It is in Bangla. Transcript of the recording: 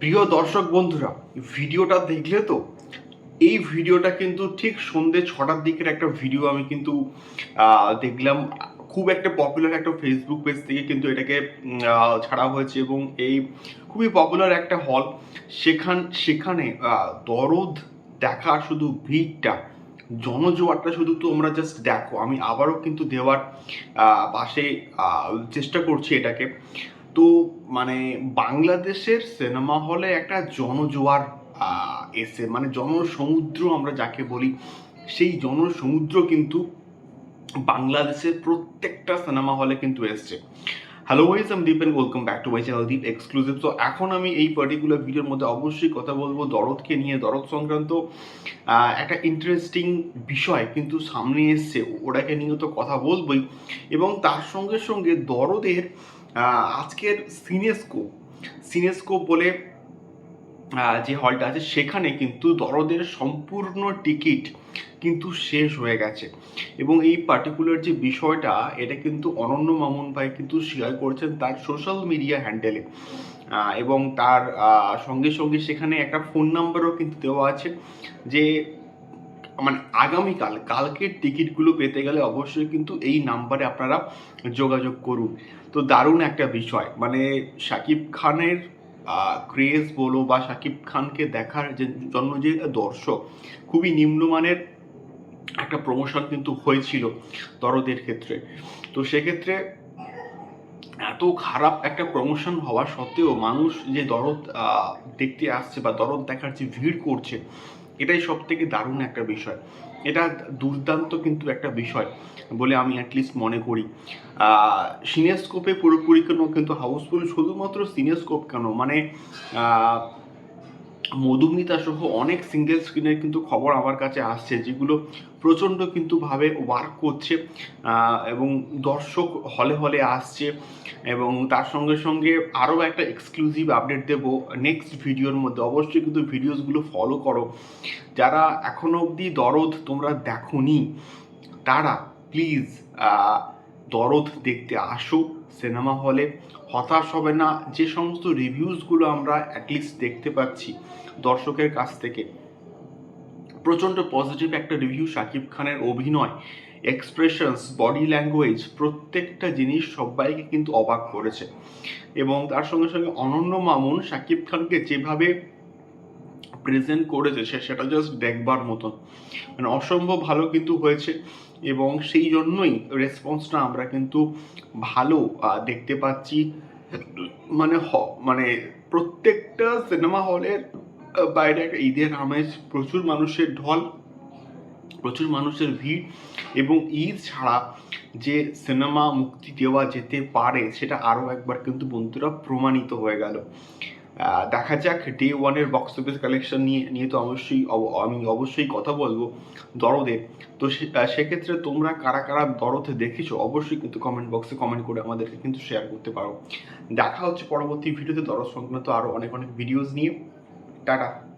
প্রিয় দর্শক বন্ধুরা, ভিডিওটা দেখলে তো এই ভিডিওটা কিন্তু ঠিক সন্ধে ছটার দিকের একটা ভিডিও আমি কিন্তু দেখলাম। খুব একটা পপুলার একটা ফেসবুক পেজ থেকে কিন্তু এটাকে ছাড়া হয়েছে এবং এই খুবই পপুলার একটা হল সেখান, সেখানে দরদ দেখার শুধু ভিড়টা, জনজোয়ারটা শুধু তোমরা জাস্ট দেখো। আমি আবারও কিন্তু দেওয়ার পাশে চেষ্টা করছি এটাকে। তো মানে বাংলাদেশের সিনেমা হলে একটা জনজোয়ার এসে মানে জনসমুদ্র আমরা যাকে বলি, সেই জনসমুদ্র কিন্তু বাংলাদেশের প্রত্যেকটা সিনেমা হলে কিন্তু এসছে। হ্যালো ওয়াইজ আমি Deep and welcome back to my channel Deep exclusive তো এখন আমি এই পার্টিকুলার ভিডিওর মধ্যে অবশ্যই কথা বলব দরদকে নিয়ে, দরদ সংক্রান্ত একটা ইন্টারেস্টিং বিষয় কিন্তু সামনে এসছে, ওটাকে নিয়ে তো কথা বলবোই। এবং তার সঙ্গে সঙ্গে দরদের আজকের সিনেস্কোপ সিনেস্কোপ বলে যে হলটা আছে, সেখানে কিন্তু দরদের সম্পূর্ণ টিকিট কিন্তু শেষ হয়ে গেছে। এবং এই পার্টিকুলার যে বিষয়টা, এটা কিন্তু অনন্য মামুন ভাই কিন্তু শেয়ার করছেন তার সোশ্যাল মিডিয়া হ্যান্ডেলে এবং তার সঙ্গে সঙ্গে সেখানে একটা ফোন নাম্বারও কিন্তু দেওয়া আছে যে মানে আগামীকাল কালকের টিকিটগুলো পেতে গেলে অবশ্যই কিন্তু এই নাম্বারে আপনারা যোগাযোগ করুন। তো দারুণ একটা বিষয় মানে শাকিব খানের ক্রেজ বলো বা শাকিব খানকে দেখার যে, জন্য যে দর্শক, খুবই নিম্নমানের একটা প্রমোশন কিন্তু হয়েছিল দরদের ক্ষেত্রে। তো সেক্ষেত্রে এত খারাপ একটা প্রমোশন হওয়া সত্ত্বেও মানুষ যে দরদ দেখতে আসছে বা দরদ দেখার যে ভিড় করছে, এটাই সব থেকে দারুণ একটা বিষয়। এটা দুর্দান্ত কিন্তু একটা বিষয় বলে আমি অ্যাটলিস্ট মনে করি। সিনেস্কোপে পুরোপুরি কেন কিন্তু হাউসফুল শুধুমাত্র সিনেস্কোপ কেন? মানে মধুমিতা সহ অনেক সিঙ্গেল স্ক্রিনের কিন্তু খবর আমার কাছে আসছে, যেগুলো প্রচণ্ড কিন্তু ভাবে ওয়ার্ক করছে এবং দর্শক হলে হলে আসছে, এবং তার সঙ্গে সঙ্গে আরও একটা এক্সক্লুসিভ আপডেট দেবো নেক্সট ভিডিওর মধ্যে। অবশ্যই কিন্তু ভিডিওসগুলো ফলো করো। যারা এখনও অবধি দরদ তোমরা দেখোনি, তারা প্লিজ দরদ দেখতে আসো সিনেমা হলে, হতাশ হবে না, যে সমস্ত রিভিউসগুলো আমরা অ্যাটলিস্ট দেখতে পাচ্ছি দর্শকের কাছ থেকে। প্রচণ্ড পজিটিভ একটা রিভিউ শাকিব খানের অভিনয় এক্সপ্রেশনস বডি ল্যাঙ্গুয়েজ প্রত্যেকটা জিনিস সবাইকে কিন্তু অবাক করেছে। এবং তার সঙ্গে সঙ্গে অনন্য মামুন শাকিব খানকে যেভাবে প্রেজেন্ট করেছে, সে সেটা জাস্ট দেখবার মতন। মানে অসম্ভব ভালো কিন্তু হয়েছে এবং সেই জন্যই রেসপন্সটা আমরা কিন্তু ভালো দেখতে পাচ্ছি। মানে হ- মানে প্রত্যেকটা সিনেমা হলের বাইরে একটা ঈদের আমেজ, প্রচুর মানুষের ঢল, প্রচুর মানুষের ভিড় এবং ঈদ ছাড়া যে সিনেমা মুক্তি দেওয়া যেতে পারে, সেটা আরও একবার কিন্তু বন্ধুরা প্রমাণিত হয়ে গেল। দেখা যাক ডে ওয়ানের বক্স অফিস কালেকশন নিয়ে নিয়ে তো অবশ্যই অব- আমি অবশ্যই কথা বলব দরদের তো সেক্ষেত্রে তোমরা কারা কারা দরদে দেখেছ, অবশ্যই কিন্তু কমেন্ট বক্সে কমেন্ট করে আমাদেরকে কিন্তু শেয়ার করতে পারো। দেখা হচ্ছে পরবর্তী ভিডিওতে দরদ সংক্রান্ত আরও অনেক অনেক ভিডিওস নিয়ে। টাটা।